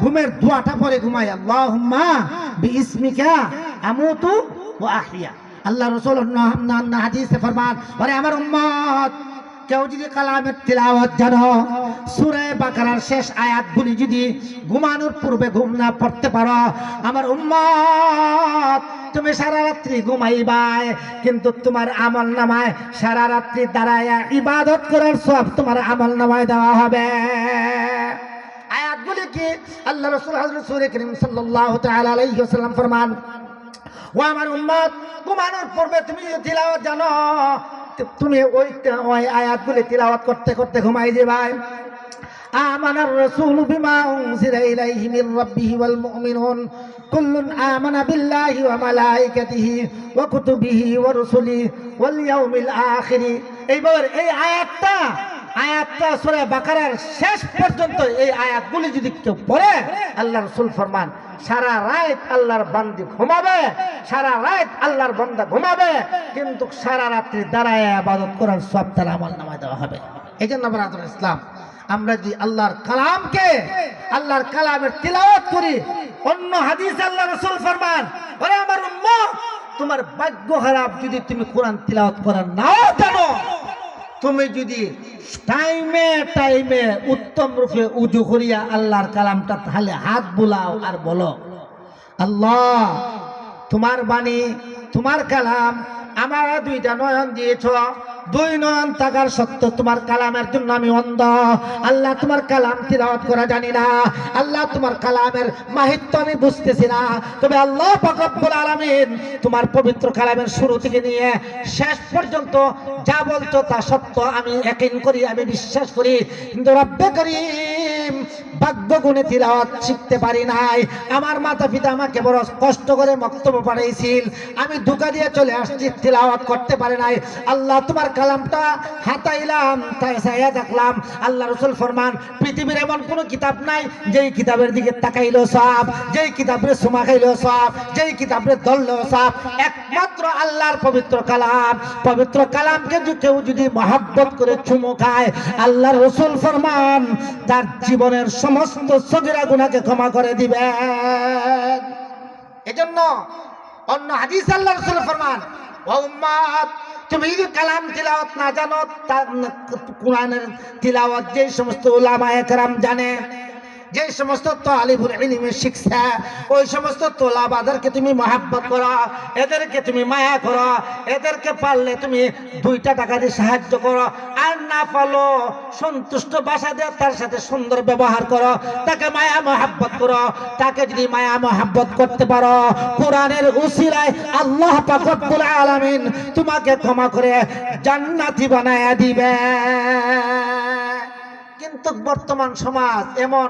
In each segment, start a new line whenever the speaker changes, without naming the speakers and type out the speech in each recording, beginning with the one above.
ঘুমের দোয়াটা পরে ঘুমাই আল্লাহুম্মা বিইসমিকা আমুতু ওয়া আহইয়া আল্লাহ রাসূল হাদিসে ফরমান আরে আমার উম্মত, কেউ যদি কালামের তিলাওয়াত জানো, সূরা বাকারার শেষ আয়াতগুলি যদি ঘুমানোর পূর্বে ঘুম না পড়তে পারো, আমার উম্মত, তুমি সারা রাত্রি ঘুমাইবাই, কিন্তু তোমার আমল নামায় সারা রাত্রি দাঁড়ায় ইবাদত করার সব তোমার আমল নামায় দেওয়া হবে। আয়াতগুলি কি আল্লাহ রসুল হজরত সুরে করিম সাল্লাল্লাহু তাআলা আলাইহি ওয়াসাল্লাম ফরমান ও আমার উম্মত ঘুমানোর পূর্বে তুমি যদি তিলাওয়াত জানো তো তুমি ওই ওই আয়াতগুলি তিলাওয়াত করতে করতে ঘুমাই যাবাই آمن الرسول بما أنزل إليه من ربه والمؤمنون كل آمن بالله وملائكته وكتبه ورسله واليوم الآخر এইবার এই আয়াতটা বাকারার শেষ এই যদি কেউ ফরমান, সারা আল্লাহর ঘুমাবে, সারা আল্লাহর ঘুমাবে, কিন্তু সারা রাত্রি দাঁড়ায় আবাদত করার সব তার আমল নামায় দেওয়া হবে। এই জন্য বরাদুল ইসলাম, আমরা যদি আল্লাহর কালামকে, আল্লাহর কালামের তিলাওয়াত করি, অন্য হাদিস আল্লাহ রসুল ফরমান, ওরে আমার তোমার ভাগ্য খারাপ যদি তুমি কোরআন তিলাওয়াত করা নাও জানো, তুমি যদি টাইমে টাইমে উত্তম রূপে উজু করিয়া আল্লাহর কালামটা তাহলে হাত বোলাও আর বলো। আল্লাহ, তোমার বাণী, তোমার কালাম, আমার দুইটা নয়ন দিয়েছ। দুই নয়ন থাকার সত্ত্বেও তোমার কালামের জন্য আমি অন্ধ। আল্লাহ তোমার কালাম তিলাওয়াত করা জানি না। আল্লাহ তোমার কালামের মাহিত্য আমি বুঝতেছি না। তবে আল্লাহ পাকব্বুল আলামিন তোমার পবিত্র কালামের শুরু থেকে নিয়ে শেষ পর্যন্ত যা বলছো তা সত্য আমি একিন করি, আমি বিশ্বাস করি। কিন্তু রব্বে করিম ভাগ্য গুণে তিলাওয়াত শিখতে পারি নাই। আমার মাতা পিতা আমাকে বড় কষ্ট করে বক্তব্য পাঠাইছিল। আমি ধোকা দিয়ে চলে আসছি, তিলাওয়াত করতে পারি নাই। আল্লাহ তোমার কালামটা হাতাইলাম তাই চাইয়া দেখলাম। আল্লাহ রসুল ফরমান, পৃথিবীর এমন কোনো কিতাব নাই যেই কিতাবের দিকে তাকাইলো সব, যেই কিতাবের সুমা খাইলো সব, যেই কিতাবের ধরলো সব। একমাত্র আল্লাহর পবিত্র কালাম। পবিত্র কালামকে কেউ যদি মহাব্বত করে চুমো খায় আল্লাহ রসুল ফরমান, তার জীবনের সমস্ত সগিরা গুণাকে ক্ষমা করে দিবেন। এজন্য অন্য হাদিস আল্লাহ রসুল ফরমান তুমি যদি কালাম তিলাওয়াত না জানো তা কোরআনের তিলাওয়াত যে সমস্ত ওলামা একরাম জানে। যে সমস্ত তালিবুল ইলমে শিক্ষা ওই সমস্ত তোলাবাদেরকে তুমি মহাব্বত করো, এদেরকে তুমি মায়া করো, এদেরকে পারলে তুমি দুইটা টাকা দিয়ে সাহায্য করো। আর না পালো সন্তুষ্ট বাসা দিয়ে তার সাথে সুন্দর ব্যবহার করো, তাকে মায়া মহাব্বত করো, তাকে যদি মায়া মহাব্বত করতে পারো, কোরআনের উসিলায় আল্লাহ পাক রব্বুল আলামিন তোমাকে ক্ষমা করে জান্নাতি বানায়া দিবে কিন্তু বর্তমান সমাজ এমন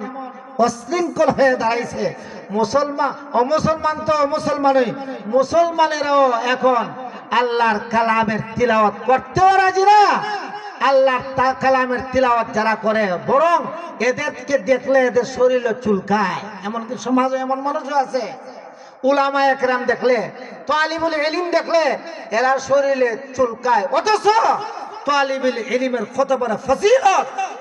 অশৃঙ্খল হয়ে দাঁড়াইছে। মুসলমান অমুসলমান তো মুসলমানই। মুসলমানেরাও এখন আল্লাহর কালামের তিলাওয়াত করতেও রাজি না। আল্লাহর তা কালামের তিলাওয়াত যারা করে, বরং এদেরকে দেখলে এদের শরীরে চুলকায়। এমনকি সমাজে এমন মানুষও আছে। উলামা একরাম দেখলে, তালিবুল এলিম দেখলে, এরা শরীরে চুলকায়। অথচ তালিবুল এলিমের কত বড় ফজিলত!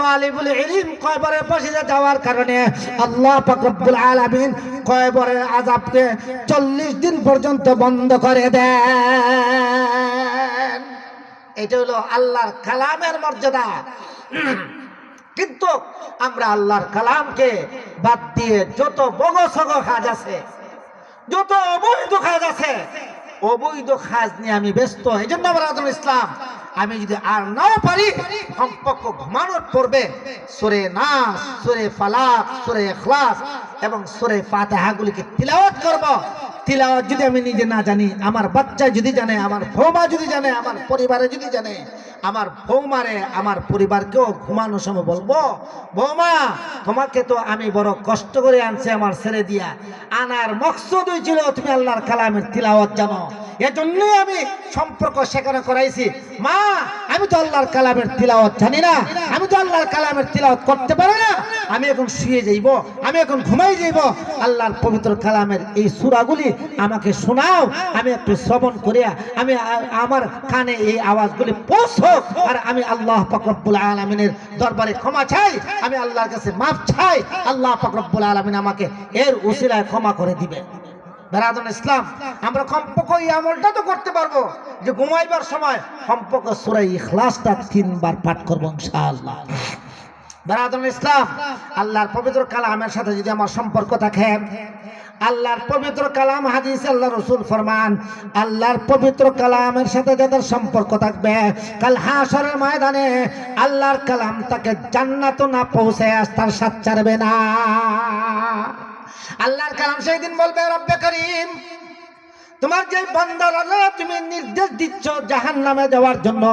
তালিবুল ইলম কয়বরের পাশে যাওয়ার কারণে আল্লাহ পাক আলামিন কয়বরের আযাবকে 40 দিন পর্যন্ত বন্ধ করে দেন। এটা হলো আল্লাহর কালামের মর্যাদা। কিন্তু আমরা আল্লাহর কালামকে বাদ দিয়ে যত বগসগ কাজ আছে, যত অবৈধ কাজ আছে, অবৈধ কাজ নিয়ে আমি ব্যস্ত। এই জন্য আমার ইসলাম আমি যদি আর নাও পারি কমপক্ষ ঘুমানোর পূর্বে সুরে নাস, সুরে ফালাক, সুরে এখলাস এবং সুরে ফাতেহাগুলিকে তিলাওয়াত করব। তিলাওয়াত যদি আমি নিজে না জানি, আমার বাচ্চা যদি জানে, আমার বৌমা যদি জানে, আমার পরিবারে যদি জানে, আমার বৌমারে, আমার পরিবারকেও ঘুমানোর সময় বলব, বৌমা, তোমাকে তো আমি বড় কষ্ট করে আনছি আমার ছেড়ে দিয়া। আনার মকসদই ছিল তুমি আল্লাহর কালামের তিলাওয়াত জানো। এজন্যই আমি সম্পর্ক সেখানে করাইছি। মা, আমি তো আল্লাহর কালামের তিলাওয়াত জানি না। আমি তো আল্লাহর কালামের তিলাওয়াত করতে পারি না। আমি এখন শুয়ে যাইব, আমি এখন ঘুমাই যাইব। আল্লাহর পবিত্র কালামের এই সূরাগুলি আমাকে শোনাও, আমি একটু শ্রবণ করিয়া, আমি আমার কানে এই আওয়াজগুলি পৌঁছোক আর আমি আল্লাহ পাকরব্বুল আলমিনের দরবারে ক্ষমা চাই, আমি আল্লাহর কাছে মাফ চাই, আল্লাহ পাকরব্বুল আলমিন আমাকে এর উসিলায় ক্ষমা করে দিবে। বেরাদন ইসলাম, আমরা কমপক্ষে এই আমলটা তো করতে পারব যে ঘুমাইবার সময় কমপক্ষে সুরাই ইখলাসটা তিনবার পাঠ করব ইনশাআল্লাহ। বেরাদন ইসলাম, আল্লাহর পবিত্র কালামের সাথে যদি আমার সম্পর্ক থাকে, আল্লাহর পবিত্র কালাম হাদিস আল্লাহ রসুল ফরমান, আল্লাহর পবিত্র কালামের সাথে যাদের সম্পর্ক থাকবে, কাল হাসরের ময়দানে আল্লাহর কালাম তাকে জান্নাত না পৌঁছে আস তার সাথ ছাড়বে না। আল্লাহর কালাম সেই দিন বলবে রব্বে করিম, তোমার যে বন্দর আল্লাহ তুমি নির্দেশ দিচ্ছ জাহান নামে যাওয়ার জন্য,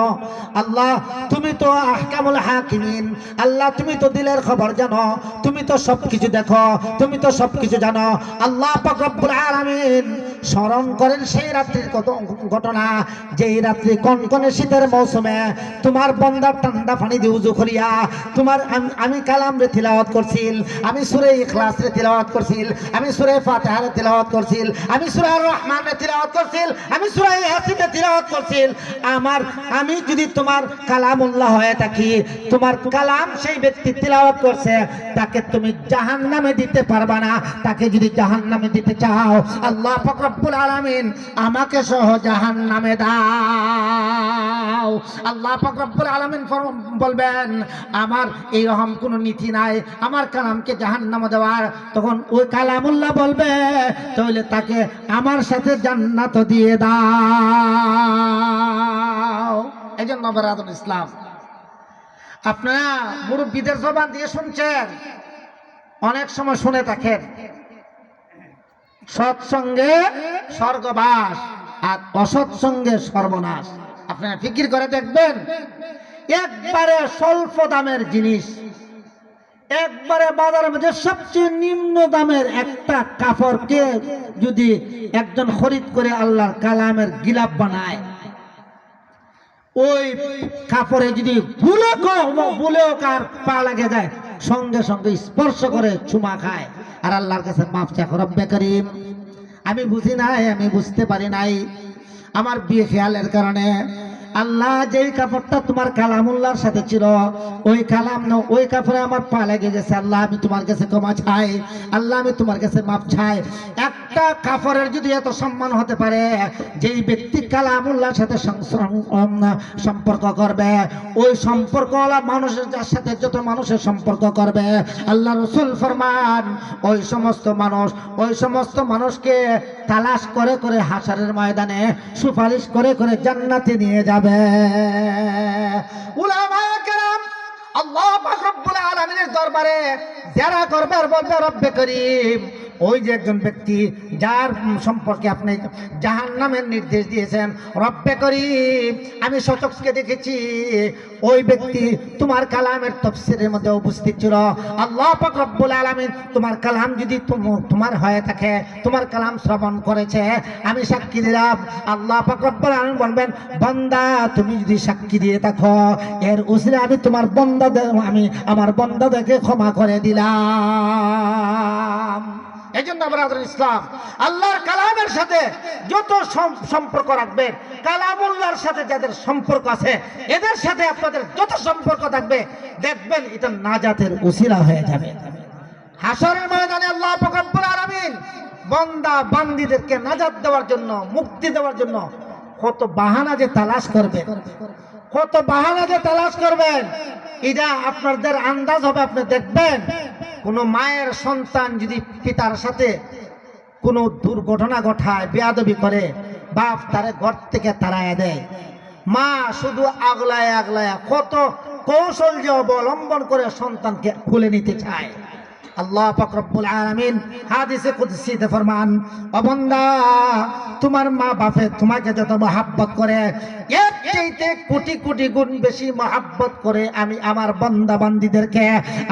আল্লাহ তুমি তো আহকামুল হাকিমিন, আল্লাহ তুমি তো দিলের খবর জানো, তুমি তো সব কিছু দেখো, তুমি তো সব কিছু জানো, আল্লাহ পাক রব্বুল আলামিন স্মরণ করেন সেই রাত্রির কত- ঘটনা। যেই রাত্রি কনকনে শীতের মৌসুমে তোমার বন্দার ঠান্ডা পানি দিয়ে উজু করিয়া তোমার আমি কালাম রে তিলাওয়াত করছিল, আমি সুরে ইখলাস রে তিলাওয়াত করছিল, আমি সুরে ফাতিহা রে তিলাওয়াত করছিল, আমি সুরে রহমান রে তিলাওয়াত করছিল, আমি সুরে ইয়াসিন রে তিলাওয়াত করছিল। আমার, আমি যদি তোমার কালামুল্লাহ হয়ে থাকি, তোমার কালাম সেই ব্যক্তি তিলাওয়াত করছে, তাকে তুমি জাহান্নামে দিতে পারবা না। তাকে যদি জাহান্নামে দিতে চাও, আল্লাহ পাক রব্বুল আলামিন আমাকে সহ জাহান্নামে দাও। আল্লাহ পাক রব্বুল আলামিন বলবেন, আমার এই রকম কোনো নীতি নাই। আমার কালামকে জাহান্নামে দেওয়ার। তখন ওই কালামুল্লাহ বলবে, তাহলে তাকে আমার সাথে জান্নাত দিয়ে দাও। এই জন্য বেরাদুল ইসলাম। আপনারা মুরব্বীদের জবান দিয়ে শুনছেন? অনেক সময় শুনে থাকেন। সৎসঙ্গে স্বর্গবাস আর অসৎসঙ্গে সর্বনাশ। আপনারা ফিকির করে দেখবেন, একবারে স্বল্প দামের জিনিস, একবারে বাজারের মধ্যে সবচেয়ে নিম্ন দামের একটা কাপড়কে যদি একজন খরিদ করে আল্লাহর কালামের গিলাপ বানায়? ওই কাপড়ে যদি ভুলে ভুলেও কার পা লাগে যায়, সঙ্গে সঙ্গে স্পর্শ করে চুমা খায়। আর আল্লাহর কাছে মাফ চা রব্বে করিম। আমি বুঝি নাই, আমি বুঝতে পারি নাই। আমার বিয়ে খেয়ালের কারণে আল্লাহ যেই কাপড়টা তোমার কালামুল্লাহর সাথে ছিল, ওই কালাম না, ওই কাপড়ে আমার পা লেগে গেছে। আল্লাহ, আমি তোমার কাছে ক্ষমা চাই। আল্লাহ, আমি তোমার কাছে মাপ চাই। একটা কাপড়ের যদি এত সম্মান হতে পারে, যেই ব্যক্তি কালামুল্লাহর সাথে সম্পর্ক করবে, ওই সম্পর্কওয়ালা মানুষের যার সাথে যত মানুষের সম্পর্ক করবে, আল্লাহ রসুল ফরমান, ওই সমস্ত মানুষ, ওই সমস্ত মানুষকে তালাশ করে করে হাসারের ময়দানে সুপারিশ করে করে জান্নাতে নিয়ে যাবে। কেরাম আল্লাহ পাক রব্বুল আলামিনের দরবারে যারা করবে আর বলবে রব্বে করিম ওই যে একজন ব্যক্তি যার সম্পর্কে আপনি জাহান নামের নির্দেশ দিয়েছেন, রব্বে করি, আমি শতককে দেখেছি ওই ব্যক্তি তোমার কালামের তফসিরের মধ্যে উপস্থিত ছিল। আল্লাহ রব্বুল আলামিন তোমার কালাম যদি তোমার হয়ে থাকে, তোমার কালাম শ্রবণ করেছে, আমি সাক্ষী দিলাম। আল্লাহ রব্বুল আলামিন বলবেন, বান্দা, তুমি যদি সাক্ষী দিয়ে থাকো, এর উসিলে আমি তোমার বন্দা আমি আমার বন্দাদেরকে ক্ষমা করে দিলাম। এই জন্য আমরা ইসলাম আল্লাহর কালামের সাথে যত সম্পর্ক রাখবেন কালামুল্লাহর সাথে যাদের সম্পর্ক আছে, এদের সাথে আপনাদের যত সম্পর্ক থাকবে, দেখবেন এটা নাজাতের উসিলা হয়ে যাবে। হাসরের ময়দানে আল্লাহ পাক রব্বুল আলামিন বান্দা বান্দিদেরকে নাজাত দেওয়ার জন্য, মুক্তি দেওয়ার জন্য কত বাহানা যে তালাশ করবে। কত বাহানা যে তালাশ করবেন? এটা আপনাদের আন্দাজ হবে, আপনি দেখবেন কোনো মায়ের সন্তান যদি পিতার সাথে কোনো দুর্ঘটনা ঘটায়, বেয়াদবি করে, বাপ তারে ঘর থেকে তাড়ায় দেয়। মা শুধু আগলায় আগলায় কত কৌশল যে অবলম্বন করে সন্তানকে খুলে নিতে চায়। আল্লাহ পাক রব্বুল আলামিন হাদিসে কুদসিতে ফরমান, ও বান্দা, তোমার মা বাপে তোমাকে যত মহাব্বত করে, এর চাইতে কোটি কোটি গুণ বেশি মহাব্বত করে আমি আমার বান্দা বান্দিদেরকে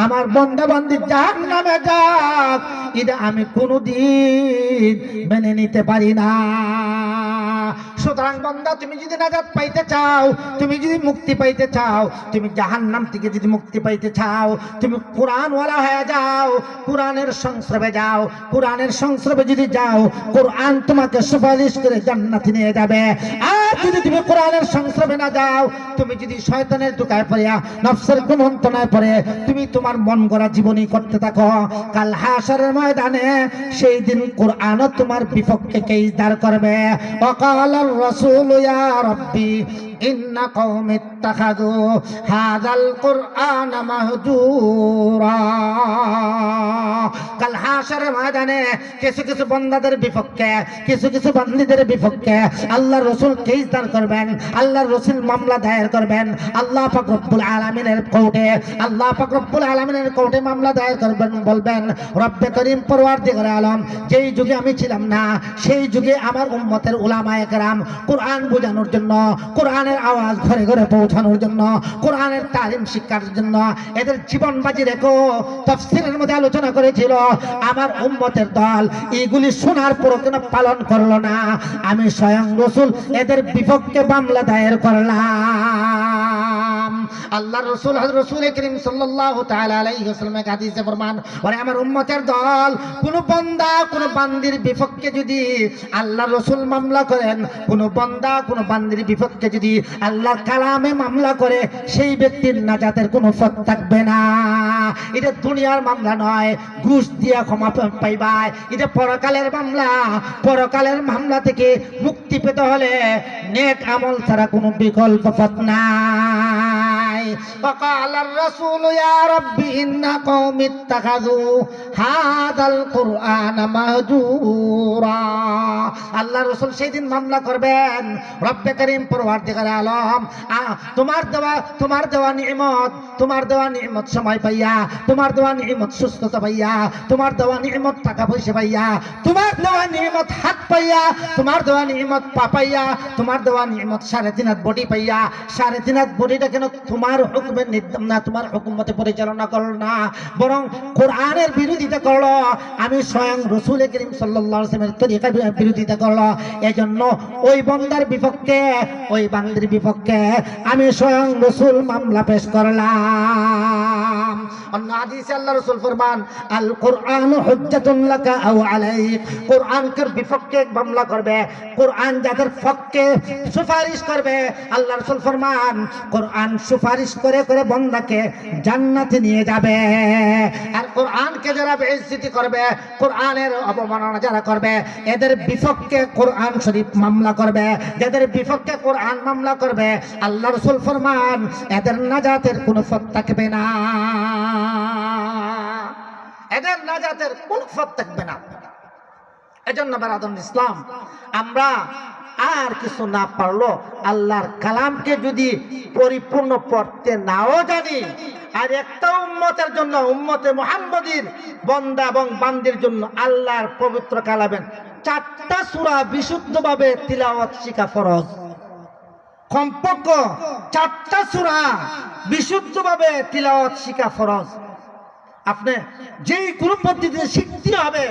আমার বান্দা বান্দি জাহান্নামে যাক। এটা আমি কোনোদিন মেনে নিতে পারি না। সুতরাং বন্ধা, তুমি যদি নাজাত পাইতে চাও, তুমি যদি মুক্তি পাইতে চাও, তুমি জাহান্নাম থেকে যদি মুক্তি পাইতে চাও, তুমি কোরআনওয়ালা হয়ে যাও, কোরআনের সংস্রবে যাও, কোরআনের সংস্রবে যদি যাও, কোরআন তোমাকে সুপারিশ করে জান্নাতি নিয়ে যাবে। আর যদি তুমি কোরআনের সংস্রবে না যাও, তুমি যদি শয়তানের দোকায় পড়িয়া নফসের কুমন্তনায় পড়ে, তুমি তোমার মন গড়া জীবনই করতে থাকো। কাল হাসারের ময়দানে সেই দিন কোরআন তোমার বিপক্ষে কেই দাঁড় করবে। অকাল রসুল ইয়া রব্বি إن قوم اتخذوا هذا القرآن مهجورا কাল হাসরের ময়দানে কিছু কিছু বন্দাদের বিপক্ষে কিছু কিছু বান্দিদের বিপক্ষে আল্লাহ রসুল কেস দাঁড় করবেন আল্লাহ রসুল মামলা দায়ের করবেন আল্লাহ ফাকরুল আলমিনের কোর্টে আল্লাহ ফাকরুল আলমিনের কোর্টে মামলা দায়ের করবেন বলবেন রব্বে করিম পরওয়ার দিগরে আলম যেই যুগে আমি ছিলাম না সেই যুগে আমার উম্মতের উলামায়ে কেরাম কোরআন বোঝানোর জন্য কোরআনের আওয়াজ ঘরে ঘরে পৌঁছানোর জন্য, কোরআনের তালিম শিক্ষার জন্য এদের জীবন বাজি রেখো। তফসিলের মধ্যে আলোচনা করেছিল, আমার উম্মতের দল এগুলি শোনার পর কেন পালন করল না? আমি স্বয়ং রসুল এদের বিপক্ষে মামলা দায়ের করলাম। আল্লাহ রসুল রসুল করিম ওয়াসাল্লাম এক হাদিসে ফরমান, ওরে আমার উম্মতের দল, কোন বান্দা, কোন বান্দির বিপক্ষে যদি আল্লাহ রসুল মামলা করেন, কোন বান্দা, কোন বান্দির বিপক্ষে যদি আল্লাহ কালামে মামলা করে, সেই ব্যক্তির নাজাতের কোনো পথ থাকবে না। এটা দুনিয়ার মামলা নয়, ঘুষ দিয়া ক্ষমা পা- পাইবা এটা পরকালের মামলা পরকালের মামলা থেকে মুক্তি পেতে হলে নেক আমল ছাড়া কোনো বিকল্প পথ নাই। وقال الرسول يا رب إن قوم اتخذوا هذا القرآن مهجورا আল্লাহ রসুল সেই দিন মামলা করবেন রব্বে করিম পরওয়ারদিগার আলম আ- তোমার দেওয়া তোমার দেওয়া নিয়মত তোমার দেওয়া নিয়মত সময় পাইয়া তোমার দেওয়া নিয়মত সুস্থতা পাইয়া তোমার দেওয়া নিয়মত টাকা পয়সা পাইয়া তোমার দেওয়া নিয়মত হাত পাইয়া তোমার দেওয়া নিয়মত পা পাইয়া তোমার দেওয়া নিয়মত সাড়ে তিন হাত বডি পাইয়া সাড়ে তিন হাত বডিটা কেন তোমার হুকুমের নির্দেশ না, তোমার হুকুমতে পরিচালনা করল না। বরং কোরআনের বিরোধিতা করল। আমি স্বয়ং রসুল করিম সাল্লাহ আসলামের তরিকা বিরোধিতা করল। এজন্য ওই বন্দার বিপক্ষে, ওই বান্দির বিপক্ষে আমি স্বয়ং রসুল মামলা পেশ করলাম। অন্য হাদিসে আল্লাহ রসুল ফরমান আল কোরআন হুজ্জাতুন লাকা আও আলাইক। কোরআনকে বিপক্ষে মামলা করবে। কোরআন যাদের পক্ষে সুপারিশ করবে, আল্লাহ রসুল ফরমান, কোরআন সুপারিশ করে করে বন্দাকে জান্নাতে নিয়ে যাবে। আর কোরআনকে যারা বেইজ্জতি করবে, কোরআনের অবমাননা যারা করবে, এদের বিপক্ষে কোরআন শরীফ মামলা করবে, যাদের বিপক্ষে কোরআন মামলা করবে, আল্লাহ রসুল ফরমান, এদের নাজাতের কোনো পথ থাকবে না। এদের নাজাতের কোনো পথ থাকবে না। এজন্য বেরাদন ইসলাম, আমরা আর কিছু না পারল, আল্লাহর কালামকে যদি পরিপূর্ণ পড়তে নাও জানি আর একটা উম্মতের জন্য, উম্মতে মোহাম্মদীর বন্দা এবং বান্দির জন্য আল্লাহর পবিত্র কালামের চারটা সূরা বিশুদ্ধভাবে তিলাওয়াত শিখা ফরজ। কমপক্ষ চারটা সূরা বিশুদ্ধভাবে তিলাওয়াত শিখা ফরজ। আপনি যেই কোনো পদ্ধতিতে শিখতে হবে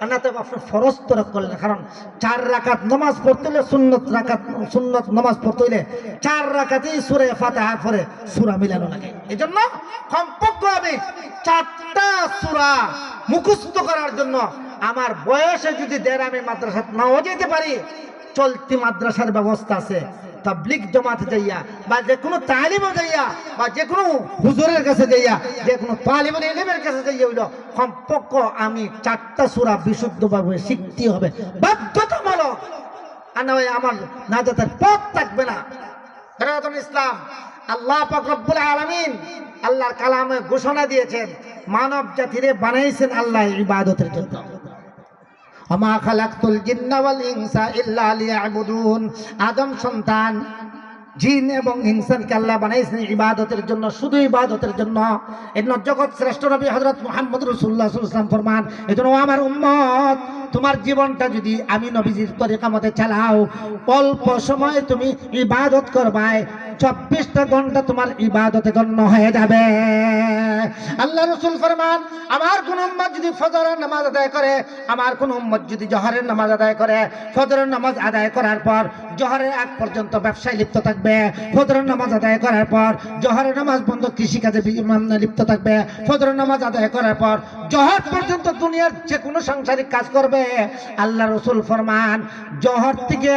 আর না তো আপনি ফরজ তরক করলেন। কারণ চার রাকাত নামাজ পড়তে হলে সুন্নত রাকাত, সুন্নত নামাজ পড়তে হলে চার রাকাতেই সুরে ফাতাহার পরে সুরা মিলানো লাগে। এই জন্য কমপক্ষ আমি চারটা সুরা মুখস্থ করার জন্য আমার বয়সে যদি দেড় আমি মাদ্রাসা নাও যেতে পারি, চলতি মাদ্রাসার ব্যবস্থা আছে। তাবলিক জমাতে যাইয়া, বা যে কোনো তালিমও যাইয়া, বা যে কোনো হুজুরের কাছে যাইয়া, যে কোনো তালিমুল ইলমের কাছে যাইয়া হইল, কমপক্ষ আমি চারটা সূরা বিশুদ্ধভাবে শিখতে হবে। বাধ্যতামূলক। আর না আমার নাজাতের পথ থাকবে না। ফেরাতুল ইসলাম, আল্লাহ রব্বুল আলামিন আল্লাহর কালামে ঘোষণা দিয়েছেন মানব জাতিরে বানাইছেন আল্লাহ ইবাদতের জন্য। আমা খালাকতুল জিন্না ওয়াল ইনসা ইল্লা লিয়াবুদুন। আদম সন্তান, জিন এবং ইনসানকে আল্লাহ বানাইছেন ইবাদতের জন্য, শুধু ইবাদতের জন্য। এই জন্য জগৎ শ্রেষ্ঠ নবী হজরত মোহাম্মদ রসুল্লাহ ইসলাম ফরমান, এই জন্য ও আমার উম্মত, তোমার জীবনটা যদি আমি নবীজির তরিকা মতে চালাও, অল্প সময়ে তুমি ইবাদত করবাই চব্বিশটা ঘণ্টা তোমার ইবাদতে গণ্য হয়ে যাবে। আল্লাহ রসুল ফরমান, আমার কোন উম্মত যদি ফজরের নামাজ আদায় করে, আমার কোন উম্মত যদি জহরের নামাজ আদায় করে, ফজরের নামাজ আদায় করার পর জহরের আগ পর্যন্ত ব্যবসায় লিপ্ত থাকবে। ফজরের নামাজ আদায় করার পর জহরের নামাজ বন্ধ কৃষিকাজে লিপ্ত থাকবে। ফজরের নামাজ আদায় করার পর জহর পর্যন্ত দুনিয়ার যে কোনো সাংসারিক কাজ করবে। আল্লাহ রসুল ফরমান, জহর থেকে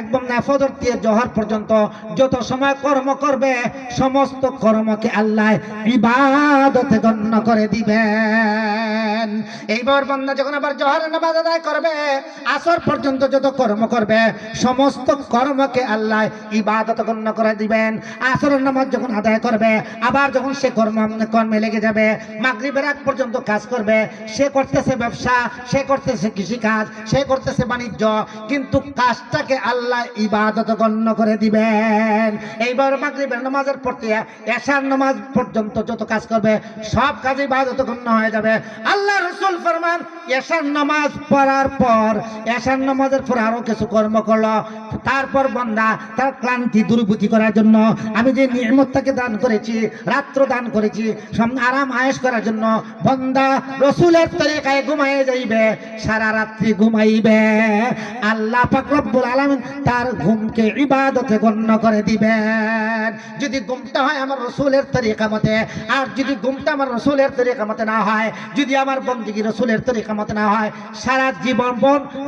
একদম না, ফজর থেকে জহর পর্যন্ত যত সময় কর্ম করবে, সমস্ত কর্মকে আল্লাহ ইবাদতে গণ্য করে দিবেন। এইবার বন্ধা যখন আবার জহরের নামাজ আদায় করবে, আসর পর্যন্ত যত কর্ম করবে, সমস্ত কর্মকে আল্লাহ ইবাদত গণ্য করে দিবেন। আসরের নামাজ যখন আদায় করবে, আবার যখন সে কর্ম কর্মে লেগে যাবে, মাগরিবের আগ পর্যন্ত কাজ করবে, সে করতেছে ব্যবসা, সে করতেছে কৃষিকাজ, সে করতেছে বাণিজ্য, কিন্তু কাজটাকে আল্লাহ ইবাদত গণ্য করে দিবেন। এইবার মাগরিবের নামাজের পর এশার নামাজ পর্যন্ত যত কাজ করবে, সব কাজে ইবাদত গণ্য হয়ে যাবে। আল্লাহ রসুল ফরমান, এশার নামাজ পড়ার পর, এশার নামাজের পর আরও কিছু কর্ম করল। তারপর বন্দা, তার ক্লান্তি দূরীভূতি করার জন্য আমি যে নিয়মতটাকে দান করেছি, রাত্র দান করেছি আরাম আয়েস করার জন্য, বন্দা, রসুলের তরিকায় ঘুমাইয়ে যাইবে, সারা রাত্রি ঘুমাইবে। আল্লাহ পাক রব্বুল আলামিন তার ঘুমকে ইবাদতে গণ্য করে দিবেন। যদি ঘুমটা হয় আমার রসুলের তরিকা মতে, আর যদি ঘুমটা আমার রসুলের তরিকা মতে না হয়, যদি আমার বন্দিগি রসুলের তরিকা মতে না হয়, সারা জীবন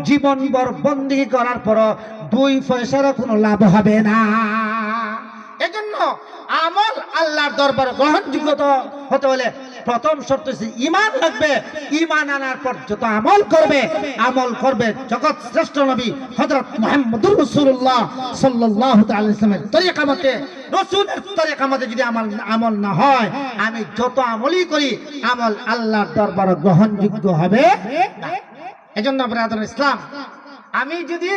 জীবন বর বন্দিগি করার পরও দুই পয়সারও কোনো লাভ হবে না। এজন্য আমল আল্লাহর দরবার গ্রহণযোগ্য তো- হতে হলে প্রথম শর্ত হচ্ছে ইমান লাগবে ইমান আনার পর যত আমল করবে আমল করবে জগৎ শ্রেষ্ঠ নবী হযরত মুহাম্মদুর রাসূলুল্লাহ সাল্লাল্লাহু তাআলা ইসলামের তরিকা মতে, রাসূলের তরিকা মতে যদি আমল আমল না হয়, আমি যত আমলই করি, আমল আল্লাহর দরবার গ্রহণযোগ্য হবে এজন্য ব্রাদার ইসলাম আমি যদি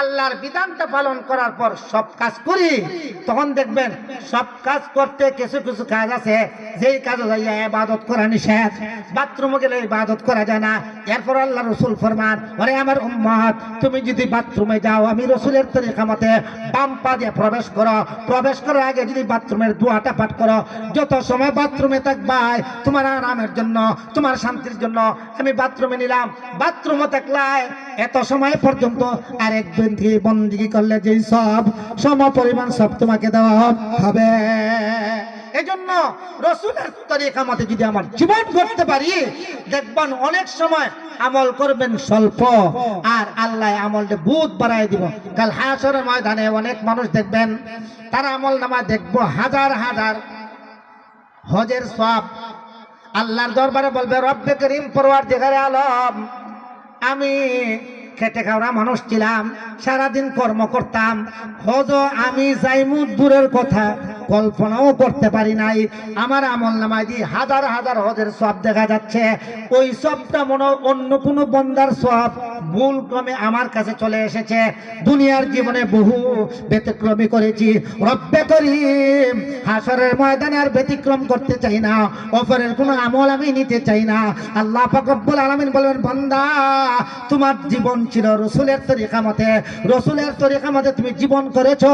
আল্লাহর বিধানটা পালন করার পর সব কাজ করি, তখন দেখবেন সব কাজ করতে কিছু কিছু কাজ আছে। যেই কাজে যাইয়া ইবাদত করা নিষেধ, বাথরুমে গেলে ইবাদত করা যায় না। এরপর আল্লাহ রসুল ফরমান, ওরে আমার উম্মত তুমি যদি বাথরুমে যাও, আমি রসুলের তরিকা মতে বাম পা দিয়ে প্রবেশ করো। প্রবেশ করার আগে যদি বাথরুমের দুয়াটা পাঠ করো। যত সময় বাথরুমে থাকবাই তোমার আরামের জন্য, তোমার শান্তির জন্য, আমি বাথরুমে নিলাম। বাথরুমে থাকলাই এত সময় পর্যন্ত আরেক বন্ধি বন্দিগি করলে যেই সব সম পরিমাণ সব তোমাকে দেওয়া হবে। এজন্য রসুলের তরিকা মতে যদি আমার জীবন করতে পারি, দেখবেন অনেক সময় আমল করবেন স্বল্প, আর আল্লাহ আমলটা বুধ বাড়াই দিব। কাল হাসরের ময়দানে অনেক মানুষ দেখবেন, তার আমল নামা দেখব হাজার হাজার। হজের সব আল্লাহর দরবারে বলবে, রব্বে করিম পরওয়ার দেখারে আলম, আমি খেটে খাওয়া মানুষ ছিলাম সারাদিন কর্ম করতাম। হজ আমি যাইমু দূরের কথা। কল্পনাও করতে পারি নাই। আমার আমল নামায় দিয়ে হাজার হাজার হজের সব দেখা যাচ্ছে। ওই সবটা মনে অন্য কোনো বন্দার সব ভুল ক্রমে আমার কাছে চলে এসেছে। দুনিয়ার জীবনে বহু ব্যতিক্রমী করেছি। রব্বে করিম, হাসরের ময়দানে আর ব্যতিক্রম করতে চাই না। অপরের কোনো আমল আমি নিতে চাই না। আল্লাহ পাক রব্বুল আলামিন বলবেন বন্দা, তোমার জীবন ছিল রসুলের তরিকা মতে রসুলের তরিকা মতে তুমি জীবন করেছ।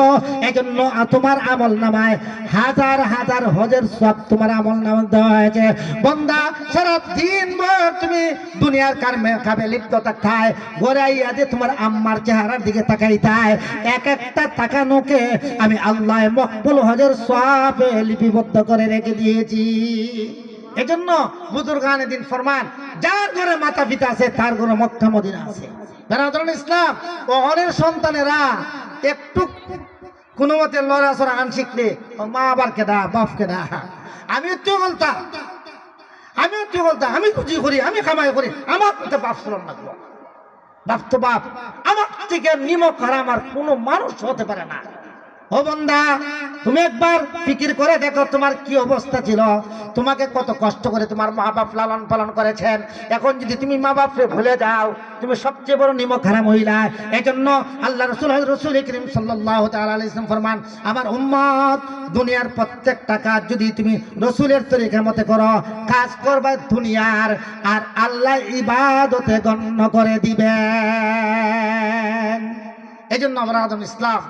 এজন্য তোমার আমল নামায় হাজার হাজার হজের সব তোমার আমল নামা দেওয়া হয়েছে। বন্দা সারা দিন ভর তুমি দুনিয়ার কারমে খাবে লিপ্ত থাকায় আইয়া যে তোমার আম্মার চেহারার দিকে তাকাইতায়, এক একটা তাকানোকে আমি আল্লাহ মকবুল হজের সব লিপিবদ্ধ করে রেখে দিয়েছি। এজন্য বুজুর্গান দিন ফরমান, যার ঘরে মাতা পিতা আছে, তার ঘরে মক্কা মদিনা আছে। বেরাদরুল ইসলাম অনেক সন্তানেরা, একটু কোনো মতে লড়াচড়া গান শিখলে ও মা আবার কেদা বাপ কেদা আমি তো বলতাম আমি তো বলতাম আমি খুঁজি করি, আমি খামাই করি, আমার তো বাপ শুনলাম না বাপ তো বাপ। আমার থেকে নিমক হারা আমার কোনো মানুষ হতে পারে না। ও বন্দা, তুমি একবার ফিকির করে দেখো তোমার কি অবস্থা ছিল। তোমাকে কত কষ্ট করে তোমার মা বাপ লালন পালন করেছেন। এখন যদি তুমি মা বাপকে ভুলে যাও, তুমি সবচেয়ে বড় নিমক হারা মহিলা। এই জন্য আল্লাহ রসুল রসুল করিম সাল্লাহ তালাম ফরমান, আমার উম্মত, দুনিয়ার প্রত্যেকটা কাজ যদি তুমি রসুলের তরিকার মতে করো, কাজ করবা দুনিয়ার, আর আল্লাহ ইবাদতে গণ্য করে দিবেন। এই জন্য আমরা আদম ইসলাম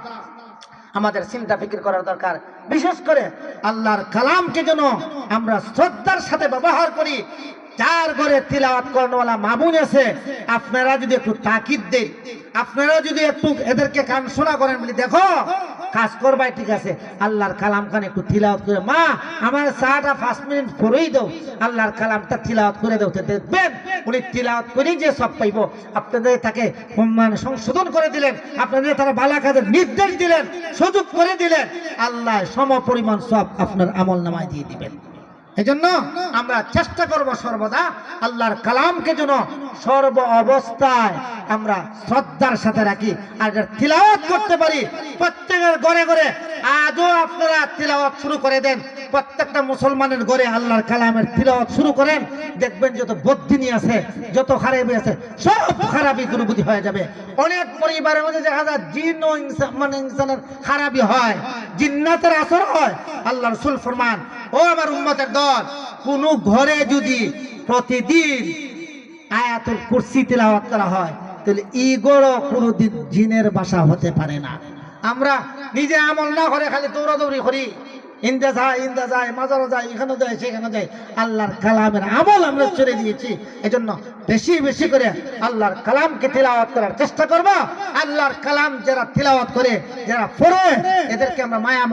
আমাদের চিন্তা ফিকির করার দরকার। বিশেষ করে আল্লাহর কালামকে যেন আমরা শ্রদ্ধার সাথে ব্যবহার করি যার ঘরে তিলাওয়াত করানোওয়ালা মামুন আছে, আপনারা যদি একটু তাকিদ দেন, আপনারা যদি একটু এদেরকে কান শোনা করেন, বলি, দেখো, কাজ করবাই ঠিক আছে, আল্লাহর কালাম খান একটু তিলাওয়াত করে, মা, আমার চাটা পাঁচ মিনিট পরেই দাও, আল্লাহর কালামটা তিলাওয়াত করে দাও দেখবেন উনি তিলাওয়াত করেই যে সব পাইব। আপনাদের তাকে মানে সংশোধন করে দিলেন, আপনাদের তারা কাজের নির্দেশ দিলেন, সুযোগ করে দিলেন, আল্লাহ সম পরিমাণ সব আপনার আমল নামায় দিয়ে দিবেন। এজন্য আমরা চেষ্টা করব সর্বদা আল্লাহর কালামকে যেন সর্ব অবস্থায় আমরা শ্রদ্ধার সাথে রাখি। আর তিলাওয়াত করতে পারি, প্রত্যেকের ঘরে ঘরে আজও আপনারা তিলাওয়াত শুরু করে দেন। প্রত্যেকটা মুসলমানের ঘরে আল্লাহর কালামের তিলাওয়াত শুরু করেন। দেখবেন যত বদ্দিনী আছে, যত খারাপি আছে, সব খারাপি গুরুবুদ্ধি হয়ে যাবে। অনেক পরিবারের মধ্যে দেখা যায়, জিন ও ইনসান মানে ইনসানের খারাপি হয়, জিন্নাতের আসর হয়। আল্লাহ রসুল ফরমান, ও আমার উম্মতের দল কোন ঘরে যদি প্রতিদিন আয়াতুল কুরসি তেলাওয়াত করা হয়, তাহলে ই গড় কোনোদিন জিনের বাসা হতে পারে না। আমরা নিজে আমল না করে খালি দৌড়াদৌড়ি করি। যায় আল্লাহর কালামের আমল আমরা দিয়েছি। বেশি বেশি করে আল্লাহর কালামকে করার চেষ্টা করব। আল্লাহর কালাম করে, যারা এদেরকে আমরা মায়া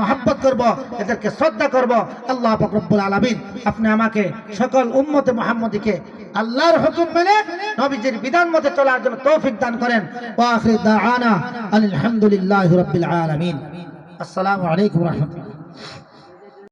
এদেরকে শ্রদ্ধা করব। আল্লাহ ফকরবুল আলমিন আপনি আমাকে সকল উম্মতে মোহাম্মদীকে আল্লাহর হুকুম মেনে নবীজির বিধান মতে চলার জন্য তৌফিক দান করেন। ওয়া আখির দাওয়ানা আলহামদুলিল্লাহি রাব্বিল আলামিন। আসসালামু আলাইকুম